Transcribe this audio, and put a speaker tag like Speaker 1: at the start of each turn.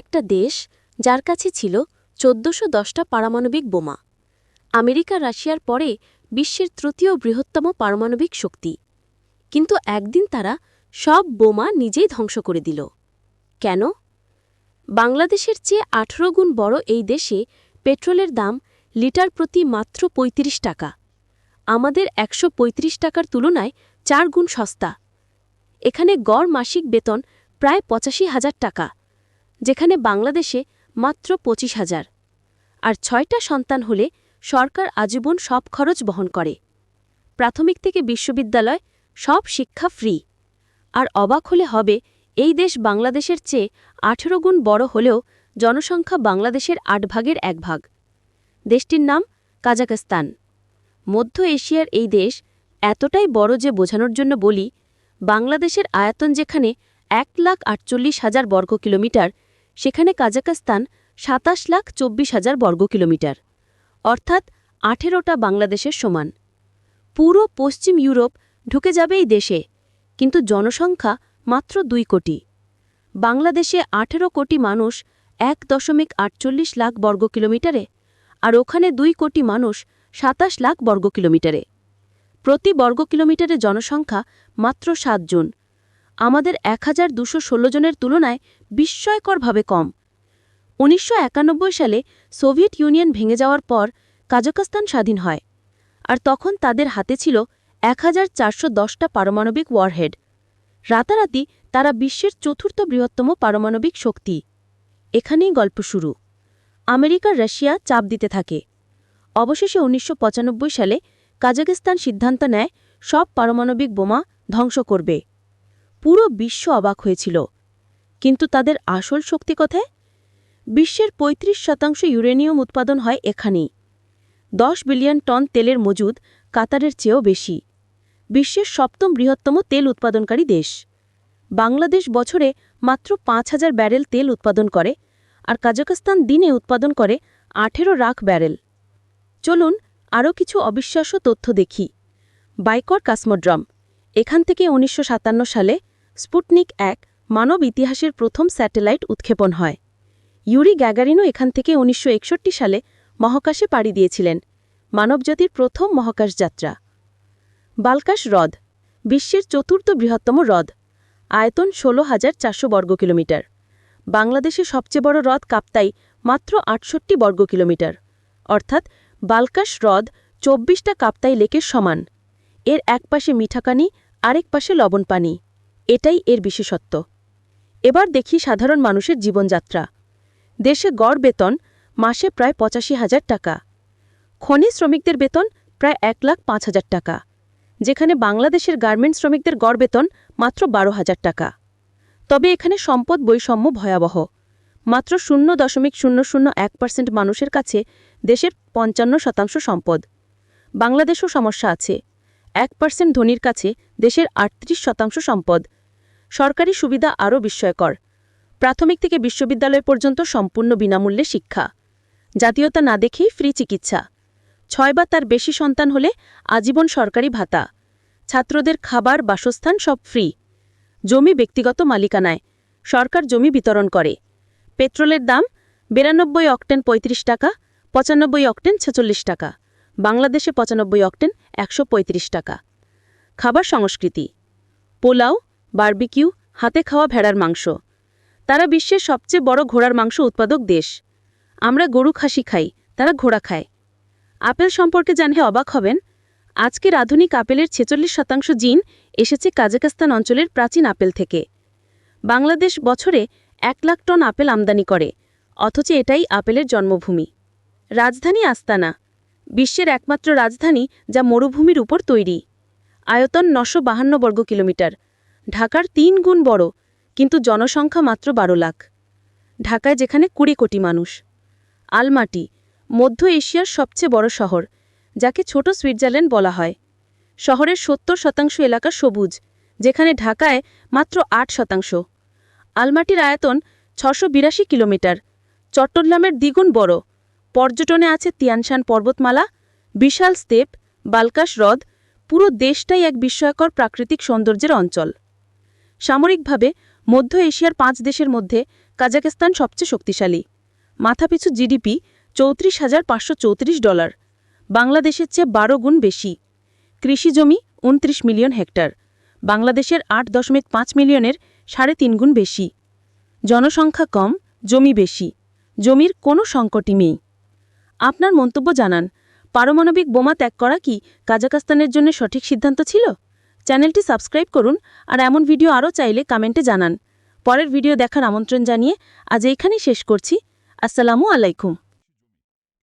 Speaker 1: একটা দেশ যার কাছে ছিল চোদ্দশো দশটা পারমাণবিক বোমা। আমেরিকা রাশিয়ার পরে বিশ্বের তৃতীয় বৃহত্তম পারমাণবিক শক্তি। কিন্তু একদিন তারা সব বোমা নিজেই ধ্বংস করে দিল। কেন? বাংলাদেশের চেয়ে আঠেরো গুণ বড় এই দেশে পেট্রোলের দাম লিটার প্রতি মাত্র ৩৫ টাকা। আমাদের একশো পঁয়ত্রিশ টাকার তুলনায় চার গুণ সস্তা। এখানে গড় মাসিক বেতন প্রায় পঁচাশি হাজার টাকা। যেখানে বাংলাদেশে মাত্র পঁচিশ হাজার। আর ছয়টা সন্তান হলে সরকার আজীবন সব খরচ বহন করে। প্রাথমিক থেকে বিশ্ববিদ্যালয় সব শিক্ষা ফ্রি। আর অবাক হলে হবে, এই দেশ বাংলাদেশের চেয়ে আঠেরো গুণ বড় হলেও জনসংখ্যা বাংলাদেশের আট ভাগের এক ভাগ। দেশটির নাম কাজাকস্তান মধ্য এশিয়ার এই দেশ এতটাই বড় যে বোঝানোর জন্য বলি, বাংলাদেশের আয়তন যেখানে এক লাখ আটচল্লিশ হাজার বর্গ কিলোমিটার সেখানে কাজাকস্তান সাতাশ লাখ চব্বিশ হাজার বর্গ কিলোমিটার, অর্থাৎ আঠেরোটা বাংলাদেশের সমান। পুরো পশ্চিম ইউরোপ ঢুকে যাবে এই দেশে, কিন্তু জনসংখ্যা মাত্র দুই কোটি। বাংলাদেশে আঠেরো কোটি মানুষ এক দশমিক আটচল্লিশ লাখ বর্গ কিলোমিটারে, আর ওখানে দুই কোটি মানুষ সাতাশ লাখ বর্গ কিলোমিটারে। প্রতি বর্গ কিলোমিটারে জনসংখ্যা মাত্র সাতজন আমাদের এক হাজার জনের তুলনায় বিস্ময়করভাবে কম। উনিশশো একানব্বই সালে সোভিয়েত ইউনিয়ন ভেঙে যাওয়ার পর কাজাকস্তান স্বাধীন হয় আর তখন তাদের হাতে ছিল এক হাজার পারমাণবিক ওয়ারহেড রাতারাতি তারা বিশ্বের চতুর্থ বৃহত্তম পারমাণবিক শক্তি। এখানেই গল্প শুরু। আমেরিকা, রাশিয়া চাপ দিতে থাকে। অবশেষে উনিশশো পঁচানব্বই সালে কাজাকিস্তান সিদ্ধান্ত নেয় সব পারমাণবিক বোমা ধ্বংস করবে। পুরো বিশ্ব অবাক হয়েছিল। কিন্তু তাদের আসল শক্তি কোথায়? বিশ্বের ৩৫ শতাংশ ইউরেনিয়াম উৎপাদন হয় এখানেই। দশ বিলিয়ন টন তেলের মজুদ কাতারের চেয়েও বেশি। বিশ্বের সপ্তম বৃহত্তম তেল উৎপাদনকারী দেশ। বাংলাদেশ বছরে মাত্র পাঁচ হাজার ব্যারেল তেল উৎপাদন করে আর কাজাকস্তান দিনে উৎপাদন করে আঠেরো রাখ ব্যারেল। চলুন আরও কিছু অবিশ্বাস্য তথ্য দেখি। বাইকর কাসমোড্রাম, এখান থেকে উনিশশো সাতান্ন সালে স্পুটনিক এক মানব ইতিহাসের প্রথম স্যাটেলাইট উৎক্ষেপণ হয়। ইউরি গ্যাগারিনও এখান থেকে উনিশশো একষট্টি সালে মহাকাশে পাড়ি দিয়েছিলেন, মানবজাতির প্রথম মহাকাশ যাত্রা। বালকাশ হ্রদ, বিশ্বের চতুর্থ বৃহত্তম হ্রদ, আয়তন ষোলো হাজার চারশো বর্গ কিলোমিটার। বাংলাদেশে সবচেয়ে বড় হ্রদ কাপ্তাই মাত্র আটষট্টি বর্গ কিলোমিটার। অর্থাৎ বালকাশ হ্রদ চব্বিশটা কাপ্তাই লেকের সমান। এর এক পাশে মিঠাকানি, আরেক পাশে লবণ পানি এটাই এর বিশেষত্ব। এবার দেখি সাধারণ মানুষের জীবনযাত্রা। দেশে গড় বেতন মাসে প্রায় পঁচাশি হাজার টাকা। খনি শ্রমিকদের বেতন প্রায় এক লাখ পাঁচ হাজার টাকা। যেখানে বাংলাদেশের গার্মেন্ট শ্রমিকদের গড় বেতন মাত্র বারো হাজার টাকা। তবে এখানে সম্পদ বৈষম্য ভয়াবহ। মাত্র শূন্য দশমিক শূন্য শূন্য এক পার্সেন্ট মানুষের কাছে দেশের পঞ্চান্ন শতাংশ সম্পদ। বাংলাদেশও সমস্যা আছে। এক পার্সেন্ট ধনীর কাছে দেশের আটত্রিশ শতাংশ সম্পদ। সরকারি সুবিধা আরও বিস্ময়কর। প্রাথমিক থেকে বিশ্ববিদ্যালয় পর্যন্ত সম্পূর্ণ বিনামূল্যে শিক্ষা। জাতীয়তা না দেখেই ফ্রি চিকিৎসা। ছয় বা তার বেশি সন্তান হলে আজীবন সরকারি ভাতা। ছাত্রদের খাবার, বাসস্থান সব ফ্রি। জমি ব্যক্তিগত মালিকানায়। সরকার জমি বিতরণ করে। পেট্রোলের দাম বিরানব্বই অক্টেন ৩৫ টাকা, পঁচানব্বই অক্টেন ছেচল্লিশ টাকা। বাংলাদেশে পঁচানব্বই অক্টেন একশো পঁয়ত্রিশ টাকা। খাবার সংস্কৃতি। পোলাও বার্বিকিউ, হাতে খাওয়া ভেড়ার মাংস। তারা বিশ্বের সবচেয়ে বড় ঘোড়ার মাংস উৎপাদক দেশ। আমরা গরু খাসি খাই, তারা ঘোড়া খায়। আপেল সম্পর্কে জানলে অবাক হবেন, আজকের আধুনিক আপেলের ছেচল্লিশ শতাংশ জিন এসেছে কাজাকাস্তান অঞ্চলের প্রাচীন আপেল থেকে। বাংলাদেশ বছরে এক লাখ টন আপেল আমদানি করে, অথচ এটাই আপেলের জন্মভূমি। রাজধানী আস্তানা, বিশ্বের একমাত্র রাজধানী যা মরুভূমির উপর তৈরি। আয়তন নশো বাহান্ন বর্গ কিলোমিটার ঢাকার তিন গুণ বড়, কিন্তু জনসংখ্যা মাত্র বারো লাখ। ঢাকায় যেখানে কুড়ি কোটি মানুষ। আলমাটি, মধ্য এশিয়ার সবচেয়ে বড় শহর, যাকে ছোট সুইজারল্যান্ড বলা হয়। শহরের সত্তর শতাংশ এলাকা সবুজ, যেখানে ঢাকায় মাত্র আট শতাংশ। আলমাটির আয়তন ছশো বিরাশি কিলোমিটার। চট্টগ্রামের দ্বিগুণ বড়। পর্যটনে আছে তিয়ানশান পর্বতমালা, বিশাল স্তেপ, বালকাশ হ্রদ, পুরো দেশটাই এক বিস্ময়কর প্রাকৃতিক সৌন্দর্যের অঞ্চল। সামরিকভাবে মধ্য এশিয়ার পাঁচ দেশের মধ্যে
Speaker 2: কাজাকিস্তান সবচেয়ে শক্তিশালী। মাথাপিছু জিডিপি চৌত্রিশ হাজার পাঁচশো চৌত্রিশ ডলার। বাংলাদেশের চেয়ে বারো গুণ বেশি। কৃষি জমি উনত্রিশ মিলিয়ন হেক্টর। বাংলাদেশের আট দশমিক পাঁচ মিলিয়নের সাড়ে তিন গুণ বেশি। জনসংখ্যা কম, জমি বেশি। জমির কোনো সংকটই নেই। আপনার মন্তব্য জানান, পারমাণবিক বোমা ত্যাগ করা কি কাজাকস্তানের জন্য সঠিক সিদ্ধান্ত ছিল? চ্যানেলটি সাবস্ক্রাইব করুন আর এমন ভিডিও আরও চাইলে কমেন্টে জানান। পরের ভিডিও দেখার আমন্ত্রণ জানিয়ে আজ এইখানেই শেষ করছি। আসসালামু আলাইকুম।